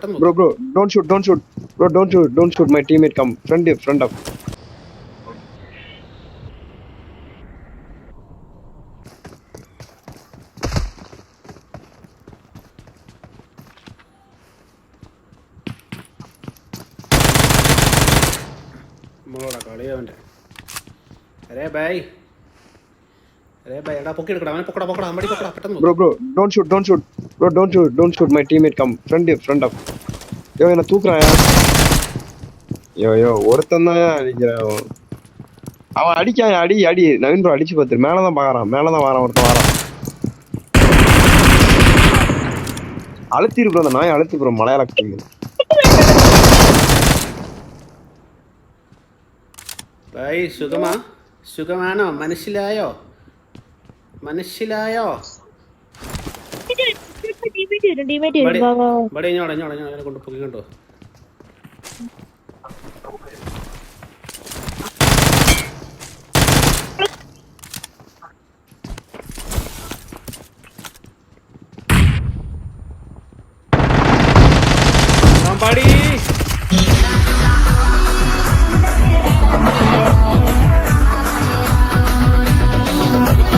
Bro, bro, don't shoot, don't shoot. Bro, don't shoot, don't shoot. My teammate come. Front up, front up. अरे भाई अरे भाई एड़ा pocket पकड़ा मैंने पकड़ा पकड़ा हमारी पकड़ा Patan bro bro don't shoot don't shoot shoot, don't shoot. Bro, don't shoot, don't shoot. My teammate come. Front up, front up. யோ என்ன தூக்குறான் யோ யோ ஒருத்தன் தான் அடிக்கிறான் அவன். அவன் அடிக்கான் அடி அடி நவீன் ப்ரோ அடிச்சு பார்த்துரு மேலதான் பாக்குறான் மேலதான் வாரான் ஒருத்தன் வாரான் அழுத்திரு ப்ரோ அந்த நாய் அழுத்தி ப்ரோ மலையாள கிழங்கு. ബൈ സുഖമാ സുഖമാണോ മനസ്സിലായോ മനസ്സിലായോ ടീമേറ്റ് വരും ടീമേറ്റ് വരും വാ, വാ, വാ. ബടി ഇഞ്ഞോടാ ഇഞ്ഞോടാ ഇഞ്ഞോടാ കൊണ്ട് പൊക്കി കണ്ടോ